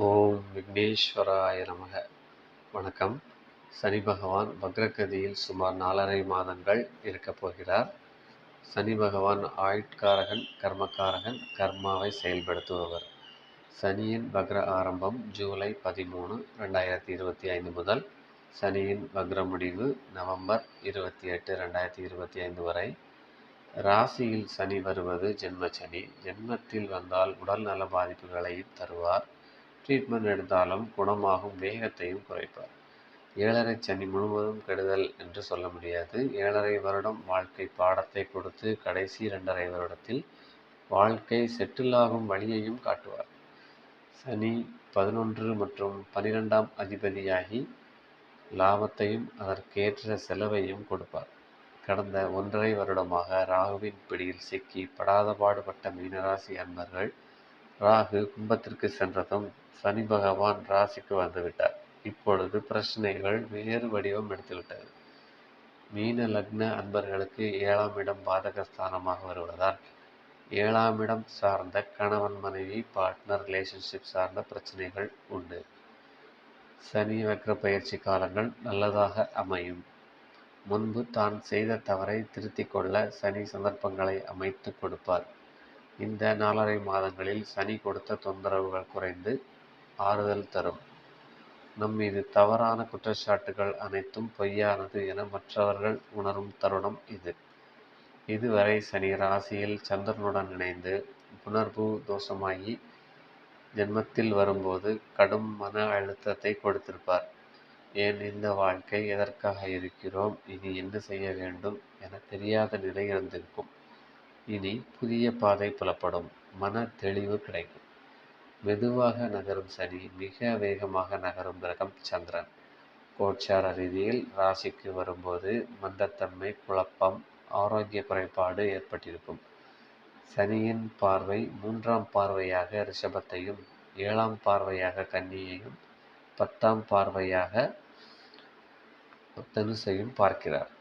ஓம் விக்னேஸ்வராய நமக. வணக்கம். சனி பகவான் வக்ரகதியில் சுமார் நாலரை மாதங்கள் இருக்கப் போகிறார். சனி பகவான் ஆயுட்காரகன் கர்மக்காரகன் கர்மாவை செயல்படுத்துபவர். சனியின் வக்ர ஆரம்பம் ஜூலை பதிமூணு ரெண்டாயிரத்தி இருபத்தி ஐந்து முதல் சனியின் வக்ர முடிவு நவம்பர் இருபத்தி எட்டு ரெண்டாயிரத்தி இருபத்தி ஐந்து வரை. ராசியில் சனி வருவது ஜென்ம சனி. ஜென்மத்தில் வந்தால் உடல் நல பாதிப்புகளையும் தருவார். ட்ரீட்மெண்ட் எடுத்தாலும் குணமாகும் வேகத்தையும் குறைப்பார். ஏழரை சனி முழுவதும் கெடுதல் என்று சொல்ல முடியாது. ஏழரை வருடம் வாழ்க்கை பாடத்தை கொடுத்து கடைசி இரண்டரை வருடத்தில் வாழ்க்கை செட்டில் ஆகும் வழியையும் காட்டுவார். சனி பதினொன்று மற்றும் பனிரெண்டாம் அதிபதியாகி லாபத்தையும் அதற்கேற்ற செலவையும் கொடுப்பார். கடந்த ஒன்றரை வருடமாக ராகுவின் பிடியில் சிக்கி படாத பாடுபட்ட மீனராசி அன்பர்கள் ராகு கும்பத்திற்கு சென்றதும் சனி பகவான் ராசிக்கு வந்துவிட்டார் இப்பொழுது பிரச்சனைகள் வேறு வடிவம் எடுத்துவிட்டது. மீன லக்ன அன்பர்களுக்கு ஏழாம் இடம் பாதக ஸ்தானமாக வருவதால் ஏழாம் இடம் சார்ந்த கணவன் மனைவி பார்ட்னர் ரிலேஷன்ஷிப் சார்ந்த பிரச்சனைகள் உண்டு. சனி வக்ர பயிற்சி காலங்கள் நல்லதாக அமையும். முன்பு தான் செய்த தவறை திருத்திக் கொள்ள சனி சந்தர்ப்பங்களை அமைத்து கொடுப்பார். இந்த நாலரை மாதங்களில் சனி கொடுத்த தொந்தரவுகள் குறைந்து ஆறுதல் தரும். நம் மீது தவறான குற்றச்சாட்டுகள் அனைத்தும் பொய்யானது என மற்றவர்கள் உணரும் தருணம் இது. இதுவரை சனி ராசியில் சந்திரனுடன் இணைந்து புனர்பூ தோஷமாகி ஜென்மத்தில் வரும்போது கடும் மன அழுத்தத்தை கொடுத்திருப்பார். ஏன் இந்த வாழ்க்கை எதற்காக இருக்கிறோம்? இனி என்ன செய்ய வேண்டும்? என தெரியாத நிலை இருந்திருக்கும். இனி புதிய பாதை புலப்படும். மன தெளிவு கிடைக்கும். மெதுவாக நகரும் சனி மிக வேகமாக நகரும் கிரகம் சந்திரன். கோச்சார ரீதியில் ராசிக்கு வரும்போது மந்தத்தன்மை குழப்பம் ஆரோக்கிய குறைபாடு ஏற்பட்டிருக்கும். சனியின் பார்வை மூன்றாம் பார்வையாக ரிஷபத்தையும் ஏழாம் பார்வையாக கன்னியையும் பத்தாம் பார்வையாக தனுசையும் பார்க்கிறார்.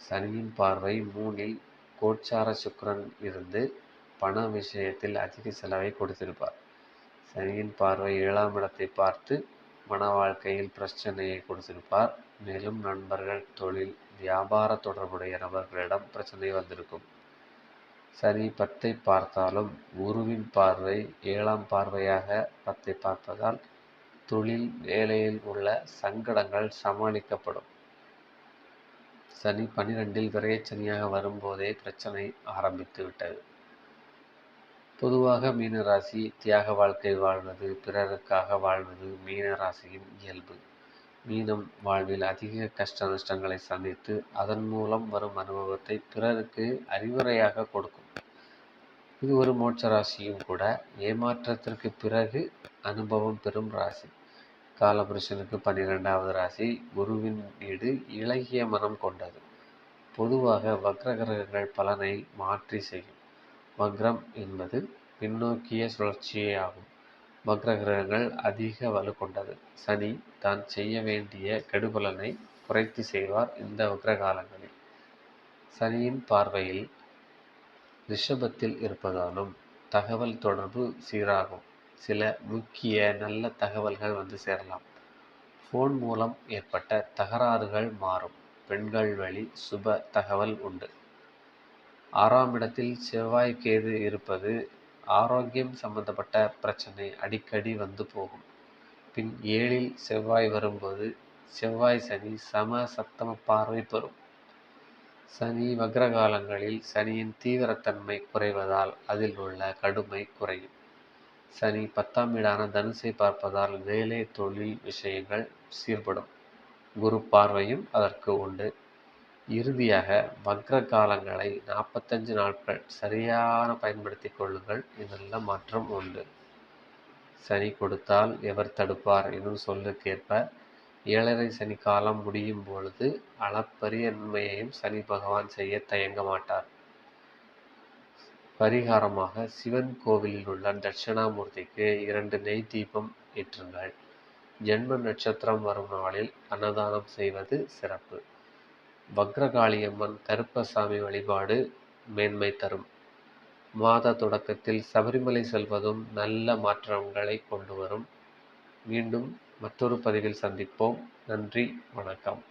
சனியின் பார்வை மூணில் கோச்சார சுக்கரன் இருந்து பண விஷயத்தில் அதிக செலவை கொடுத்திருப்பார். சனியின் பார்வை ஏழாம் இடத்தை பார்த்து மன வாழ்க்கையில் பிரச்சனையை கொடுத்திருப்பார். மேலும் நண்பர்கள் தொழில் வியாபார தொடர்புடைய நபர்களிடம் பிரச்சனை வந்திருக்கும். சனி பத்தை பார்த்தாலும் குருவின் பார்வை ஏழாம் பார்வையாக பத்தை பார்ப்பதால் தொழில் வேலையில் உள்ள சங்கடங்கள் சமாளிக்கப்படும். சனி பனிரெண்டில் விரையச்சனியாக வரும்போதே பிரச்சனை ஆரம்பித்து விட்டது. பொதுவாக மீனராசி தியாக வாழ்க்கை வாழ்வது பிறருக்காக வாழ்வது மீனராசியின் இயல்பு. மீனம் வாழ்வில் அதிக கஷ்ட நஷ்டங்களை சந்தித்து அதன் மூலம் வரும் அனுபவத்தை பிறருக்கு அறிவுரையாக கொடுக்கும். இது ஒரு மோட்ச ராசியும் கூட. ஏமாற்றத்திற்கு பிறகு அனுபவம் பெறும் ராசி. காலபுருஷனுக்கு பன்னிரெண்டாவது ராசி குருவின் வீடு இலகிய மனம் கொண்டது. பொதுவாக வக்ர கிரகங்கள் பலனை மாற்றி செய்யும். வக்ரம் என்பது பின்னோக்கிய சுழற்சியே ஆகும். வக்ர கிரகங்கள் அதிக வலு கொண்டது. சனி தான் செய்ய வேண்டிய கெடுபலனை குறைத்து செய்வார் இந்த வக்ர காலங்களில் சனியின் பார்வையில் ரிஷபத்தில் இருப்பதாலும் தகவல் தொடர்பு சீராகும். சில முக்கிய நல்ல தகவல்கள் வந்து சேரலாம். ஃபோன் மூலம் ஏற்பட்ட தகராறுகள் மாறும். பெண்கள் வழி சுப தகவல் உண்டு. ஆறாம் இடத்தில் செவ்வாய் கேது இருப்பது ஆரோக்கியம் சம்பந்தப்பட்ட பிரச்சனை அடிக்கடி வந்து போகும். பின் ஏழில் செவ்வாய் வரும்போது செவ்வாய் சனி சம சப்தம பார்வை பெறும். சனி வக்ரகாலங்களில் சனியின் தீவிரத்தன்மை குறைவதால் அதில் உள்ள கடுமை குறையும். சனி பத்தாம் வீடான தனுசை பார்ப்பதால் வேலை தொழில் விஷயங்கள் சீர்படும். குரு பார்வையும் அதற்கு உண்டு. இறுதியாக வக்ர காலங்களை நாற்பத்தஞ்சு நாட்கள் சரியான பயன்படுத்தி கொள்ளுங்கள். இதெல்லாம் மாற்றம் உண்டு. சனி கொடுத்தால் எவர் தடுப்பார் எனும் சொல்லுக்கேற்ப ஏழரை சனி காலம் முடியும் பொழுது அளப்பரிய நன்மையையும் சனி பகவான் செய்ய தயங்க மாட்டார். பரிகாரமாக சிவன் கோவிலில் உள்ள தட்சிணாமூர்த்திக்கு இரண்டு நெய் தீபம் ஏற்றுங்கள். ஜென்ம நட்சத்திரம் வரும் நாளில் அன்னதானம் செய்வது சிறப்பு. வக்ரகாளியம்மன் கருப்பசாமி வழிபாடு மேன்மை தரும். மாத தொடக்கத்தில் சபரிமலை செல்வதும் நல்ல மாற்றங்களை கொண்டு வரும். மீண்டும் மற்றொரு பதிவில் சந்திப்போம். நன்றி வணக்கம்.